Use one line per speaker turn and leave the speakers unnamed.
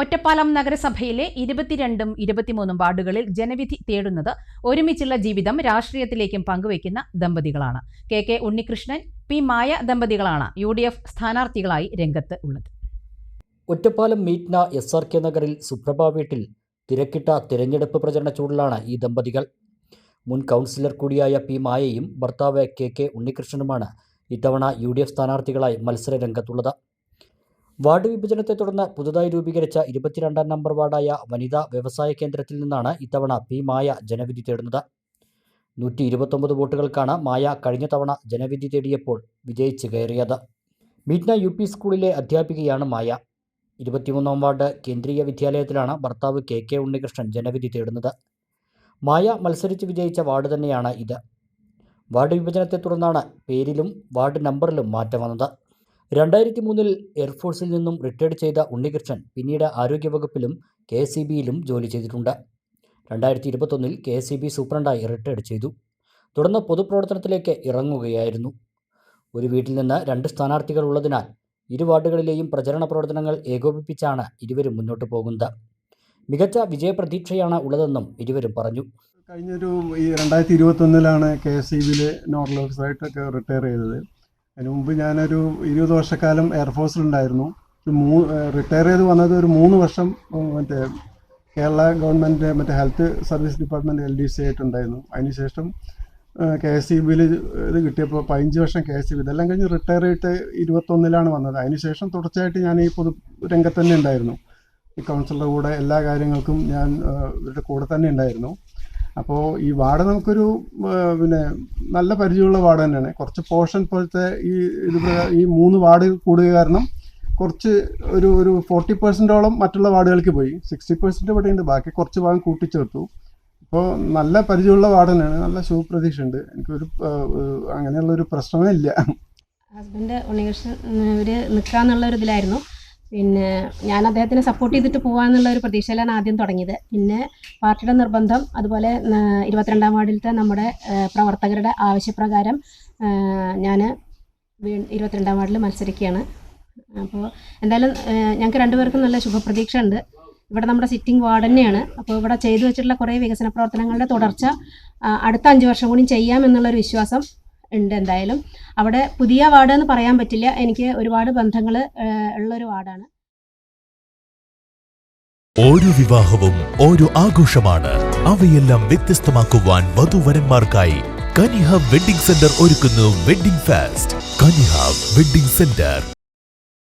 ഒറ്റപ്പാലം നഗരസഭയിലെ ഇരുപത്തിരണ്ടും ഇരുപത്തിമൂന്നും വാർഡുകളിൽ ജനവിധി തേടുന്നത് ഒരുമിച്ചുള്ള ജീവിതം രാഷ്ട്രീയത്തിലേക്കും പങ്കുവയ്ക്കുന്ന ദമ്പതികളാണ്. K K Unnikrishnan P Maya ദമ്പതികളാണ് U D F സ്ഥാനാർത്ഥികളായി രംഗത്ത് ഉള്ളത്.
Ottapalam Meetna S R K നഗറിൽ സുപ്രഭ വീട്ടിൽ തിരക്കിട്ട തിരഞ്ഞെടുപ്പ് പ്രചരണ ചൂടിലാണ് ഈ ദമ്പതികൾ. മുൻ കൗൺസിലർ കൂടിയായ പി മായയും ഭർത്താവ് കെ കെ ഉണ്ണികൃഷ്ണനുമാണ് ഇത്തവണ യു ഡി എഫ് സ്ഥാനാർത്ഥികളായി മത്സര രംഗത്തുള്ളത്. വാർഡ് വിഭജനത്തെ തുടർന്ന് പുതുതായി രൂപീകരിച്ച ഇരുപത്തിരണ്ടാം നമ്പർ വാർഡായ വനിതാ വ്യവസായ കേന്ദ്രത്തിൽ നിന്നാണ് ഇത്തവണ പി മായ ജനവിധി തേടുന്നത്. നൂറ്റി ഇരുപത്തൊമ്പത് വോട്ടുകൾക്കാണ് മായ കഴിഞ്ഞ തവണ ജനവിധി തേടിയപ്പോൾ വിജയിച്ച് കയറിയത്. മീറ്റ്ന യു പി സ്കൂളിലെ അധ്യാപികയാണ് മായ. ഇരുപത്തിമൂന്നാം വാർഡ് കേന്ദ്രീയ വിദ്യാലയത്തിലാണ് ഭർത്താവ് കെ കെ ഉണ്ണികൃഷ്ണൻ ജനവിധി തേടുന്നത്. മായ മത്സരിച്ച് വിജയിച്ച വാർഡ് തന്നെയാണ് ഇത്. വാർഡ് വിഭജനത്തെ തുടർന്നാണ് പേരിലും വാർഡ് നമ്പറിലും മാറ്റം വന്നത്. രണ്ടായിരത്തി മൂന്നിൽ എയർഫോഴ്സിൽ നിന്നും റിട്ടയർഡ് ചെയ്ത ഉണ്ണികൃഷ്ണൻ പിന്നീട് ആരോഗ്യവകുപ്പിലും കെ എസ് സി ബിയിലും ജോലി ചെയ്തിട്ടുണ്ട്. രണ്ടായിരത്തി ഇരുപത്തൊന്നിൽ കെ എസ് സി ബി സൂപ്രണ്ടായി റിട്ടയർഡ് ചെയ്തു. തുടർന്ന് പൊതുപ്രവർത്തനത്തിലേക്ക് ഇറങ്ങുകയായിരുന്നു. ഒരു വീട്ടിൽ നിന്ന് രണ്ട് സ്ഥാനാർത്ഥികൾ ഉള്ളതിനാൽ ഇരു വാർഡുകളിലെയും പ്രചരണ പ്രവർത്തനങ്ങൾ ഏകോപിപ്പിച്ചാണ് ഇരുവരും മുന്നോട്ട് പോകുന്നത്. മികച്ച വിജയപ്രതീക്ഷയാണ് ഉള്ളതെന്നും ഇരുവരും പറഞ്ഞു.
കഴിഞ്ഞൊരു ഈ രണ്ടായിരത്തി ഇരുപത്തൊന്നിലാണ് കെ എസ് സി ബിയിലെ നോഡൽ ഓഫീസറായിട്ടൊക്കെ റിട്ടയർ ചെയ്തത്. അതിന് മുമ്പ് ഞാനൊരു ഇരുപത് വർഷക്കാലം എയർഫോഴ്സിലുണ്ടായിരുന്നു മൂ റിട്ടയർ ചെയ്ത് വന്നത് ഒരു മൂന്ന് വർഷം മറ്റേ കേരള ഗവൺമെന്റ് മറ്റേ health service department L D C ആയിട്ടുണ്ടായിരുന്നു. അതിനുശേഷം കെ എസ് ഇ ബിയിൽ ഇത് കിട്ടിയപ്പോൾ പതിനഞ്ച് വർഷം കെ എസ് ഇ ബി ഇതെല്ലാം കഴിഞ്ഞ് റിട്ടയർ ആയിട്ട് ഇരുപത്തൊന്നിലാണ് വന്നത്. അതിനുശേഷം തുടർച്ചയായിട്ട് ഞാൻ ഈ പൊതു രംഗത്ത് തന്നെ ഉണ്ടായിരുന്നു. ഈ കൗൺസിലറുടെ കൂടെ എല്ലാ കാര്യങ്ങൾക്കും ഞാൻ ഇവരുടെ കൂടെ തന്നെ ഉണ്ടായിരുന്നു. അപ്പോൾ ഈ വാട നമുക്കൊരു പിന്നെ നല്ല പരിചയമുള്ള വാട തന്നെയാണ്. കുറച്ച് പോർഷൻ പോലത്തെ ഈ ഇത് ഈ മൂന്ന് വാർഡ് കൂടുക കാരണം കുറച്ച് ഒരു ഒരു ഫോർട്ടി പെർസെന്റോളം മറ്റുള്ള വാർഡുകൾക്ക് പോയി. സിക്സ്റ്റി പെർസെന്റ് ഇവിടെ ഉണ്ട് ബാക്കി കുറച്ച് ഭാഗം കൂട്ടിച്ചേർത്തു. ഇപ്പോൾ നല്ല പരിചയമുള്ള വാർഡ് തന്നെയാണ്. നല്ല ശുഭപ്രതീക്ഷ ഉണ്ട് എനിക്കൊരു അങ്ങനെയുള്ളൊരു പ്രശ്നമേ ഇല്ല.
ഹസ്ബൻഡ് ഉണ്ണികൃഷ്ണൻ ഇവർ നിൽക്കാന്നുള്ള ഒരു ഇതിലായിരുന്നു പിന്നെ ഞാൻ അദ്ദേഹത്തിനെ സപ്പോർട്ട് ചെയ്തിട്ട് പോകാന്നുള്ള ഒരു പ്രതീക്ഷയിലാണ് ആദ്യം തുടങ്ങിയത്. പിന്നെ പാർട്ടിയുടെ നിർബന്ധം അതുപോലെ ഇരുപത്തിരണ്ടാം വാർഡിലത്തെ നമ്മുടെ പ്രവർത്തകരുടെ ആവശ്യപ്രകാരം ഞാൻ ഇരുപത്തിരണ്ടാം വാർഡിൽ മത്സരിക്കുകയാണ്. അപ്പോൾ എന്തായാലും ഞങ്ങൾക്ക് രണ്ടുപേർക്കും നല്ല ശുഭപ്രതീക്ഷ ഉണ്ട് ഇവിടെ നമ്മുടെ സിറ്റിംഗ് വാർഡ് തന്നെയാണ്. അപ്പോൾ ഇവിടെ ചെയ്തു വെച്ചിട്ടുള്ള കുറേ വികസന പ്രവർത്തനങ്ങളുടെ തുടർച്ച അടുത്ത അഞ്ച് വർഷം കൂടി ചെയ്യാമെന്നുള്ളൊരു വിശ്വാസം ഉണ്ട് എന്തായാലും അവിടെ പുതിയ വാർഡ് എന്ന് പറയാൻ പറ്റില്ല. എനിക്ക് ഒരുപാട് ബന്ധങ്ങൾ ഉള്ളൊരു വാർഡാണ്
ഓരോ വിവാഹവും ഓരോ ആഘോഷമാണ്. അവയെല്ലാം വ്യത്യസ്തമാക്കുവാൻ വധുവരന്മാർക്കായി കനിഹ വെഡിംഗ് സെന്റർ ഒരുക്കുന്നു wedding fast. Kaniha wedding centre.